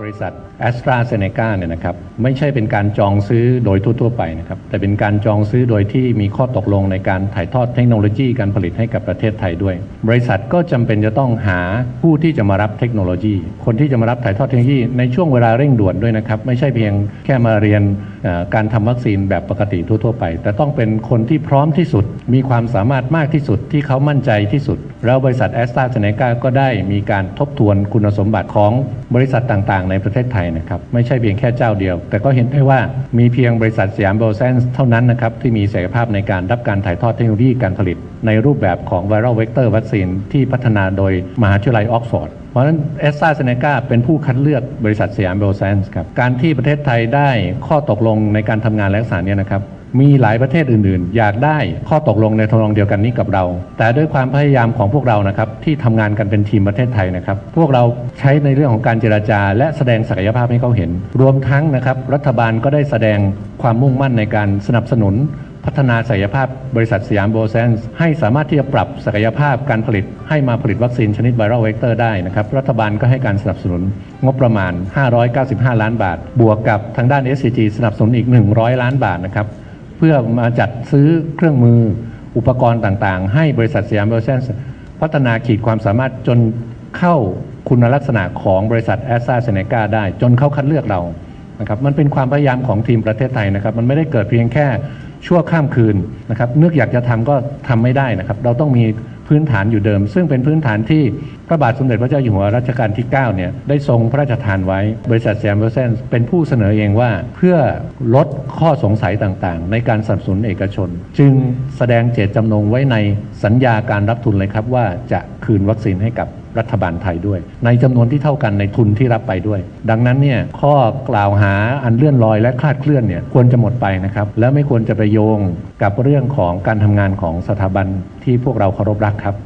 บริษัท a s t r a z เซ e c a เนี่ยนะครับไม่ใช่เป็นการจองซื้อโดยทั่ว ๆ ไปนะครับแต่เป็นการจองซื้อโดยที่มีข้อตกลงในการถ่ายทอดเทคโนโลยีการผลิตให้กับประเทศไทยด้วย บริษัทก็จำเป็นจะต้องหาผู้ที่จะมารับเทคโนโลยี คนที่จะมารับถ่ายทอดเทคโนโลยีในช่วงเวลาเร่งด่วนด้วยนะครับไม่ใช่เพียงแค่มาเรียนการทำวัคซีนแบบปกติทั่ว ๆ ไป แต่ต้องเป็นคนที่พร้อมที่สุด มีความสามารถมากที่สุดที่เขามั่นใจที่สุด แล้วบริษัทแอสตราเซเนกาก็ได้มีการทบทวนคุณสมบัติของบริษัทต่างๆ ในประเทศไทยนะครับไม่ใช่เพียงแค่เจ้าเดียว แต่ก็เห็นได้ว่ามีเพียงบริษัทสยามเบเซนเท่านั้นนะครับที่มีศักยภาพในการรับการถ่ายทอดเทคโนโลยีการผลิต ในรูปแบบของไวรัลเวกเตอร์วัคซีนที่พัฒนาโดยมหาวิทยาลัยออกซฟอร์ดเพราะฉะนั้นแอสตราเซเนกาเป็นผู้คัดเลือกบริษัทสยามเบเซนส์ครับการที่ประเทศไทยได้ข้อตกลงในการทำงานและลักษณะเนี้นะครับ มีหลายประเทศอื่นๆ อยากได้ข้อตกลงในทำนองเดียวกันนี้กับเรา แต่ด้วยความพยายามของพวกเรานะครับที่ทำงานกันเป็นทีมประเทศไทยนะครับ พวกเราใช้ในเรื่องของการเจราจา และแสดงศักยภาพให้เขาเห็น รวมทั้งนะครับรัฐบาลก็ได้แสดงความมุ่งมั่นในการสนับสนุนพัฒนาศักยภาพบริษัทสยามโบเซนส์ให้สามารถที่จะปรับศักยภาพการผลิต ให้มาผลิตวัคซีนชนิดไวรัลเวกเตอร์ได้นะครับรัฐบาลก็ให้การสนับสนุน งบประมาณ 595 ล้านบาท บวกกับทางด้าน SCG สนับสนุนอีก 100 ล้านบาทนะครับ เพื่อมาจัดซื้อเครื่องมืออุปกรณ์ต่างๆ ให้บริษัทสยามเบลเซนส์พัฒนาขีดความสามารถจนเข้าคุณลักษณะของบริษัทแอสตราเซเนกาได้ จนเขาคัดเลือกเรานะครับมันเป็นความพยายามของทีมประเทศไทยนะครับ มันไม่ได้เกิดเพียงแค่ชั่วข้ามคืนนะครับนึกอยากจะทำก็ทำไม่ได้นะครับ เราต้องมี พื้นฐานอยู่เดิม ซึ่งเป็นพื้นฐานที่พระบาทสมเด็จพระเจ้าอยู่หัวรัชกาลที่9เนี่ยได้ทรงพระราชทานไว้ บริษัทแซมเบอร์เซนเป็นผู้เสนอเองว่าเพื่อลดข้อสงสัยต่างๆ ในการสนับสนุนเอกชน จึงแสดงเจตจำนงไว้ในสัญญาการรับทุนเลยครับว่าจะ คืนวัคซีนให้กับรัฐบาลไทยด้วย ในจำนวนที่เท่ากันในทุนที่รับไปด้วย ดังนั้นเนี่ยข้อกล่าวหาอันเลื่อนลอยและคลาดเคลื่อนเนี่ยควรจะหมดไปนะครับ และไม่ควรจะไปโยงกับเรื่องของการทำงานของสถาบันที่พวกเราเคารพรักครับ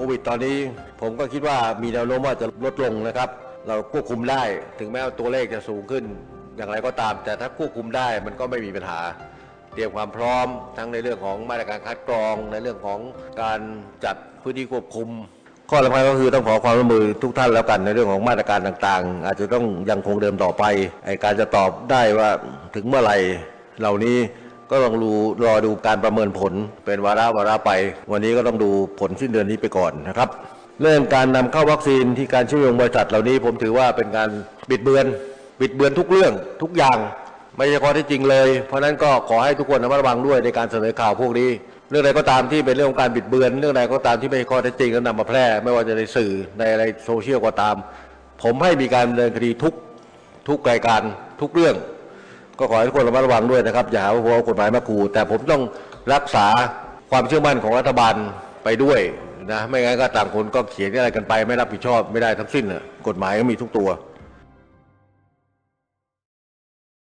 โควิดตอนนี้ ผมก็คิดว่ามีแนวโน้มว่าจะลดลงนะครับ เราควบคุมได้ถึงแม้ว่าตัวเลขจะสูงขึ้น อย่างไรก็ตาม แต่ถ้าควบคุมได้มันก็ไม่มีปัญหา เตรียมความพร้อม ทั้งในเรื่องของมาตรการคัดกรองในเรื่องของการจัดพื้นที่ควบคุมข้อสำคัญก็คือต้องขอความร่วมมือทุกท่านแล้วกันในเรื่องของมาตรการต่างๆ อาจจะต้องยังคงเดิมต่อไปไอการจะตอบได้ว่าถึงเมื่อไหร่เหล่านี้ ก็ต้องรูรอดูการประเมินผลเป็นวาระวาระไป วันนี้ก็ต้องดูผลสิ้นเดือนนี้ไปก่อนนะครับเรื่องการนำเข้าวัคซีนที่การเชื่อมโยงบริษัทเหล่านี้ ผมถือว่าเป็นการบิดเบือน บิดเบือนทุกเรื่องทุกอย่าง ไม่ใช่ข้อเที่จริงเลย เพราะฉะนั้นก็ขอให้ทุกคนระมัดระวังด้วยในการเสนอข่าวพวกนี้ เรื่องใดก็ตามที่เป็นเรื่องของการบิดเบือน เรื่องใดก็ตามที่ไม่ใช่ข้อเท็จจริงแล้วนำมาแพร่ ไม่ว่าจะในสื่อในอะไรโซเชียลก็ตาม ผมให้มีการดำเนินคดีทุกทุกรายการทุกเรื่อง ก็ขอให้ทุกคนระมัดระวังด้วยนะครับ อย่าหาว่าผมเอากฎหมายมาขู่แต่ผมต้องรักษาความเชื่อมั่นของรัฐบาลไปด้วยนะไม่งั้นก็ต่างคนก็เขียนอะไรกันไป ไม่รับผิดชอบไม่ได้ทั้งสิ้นนะกฎหมายก็มีทุกตัว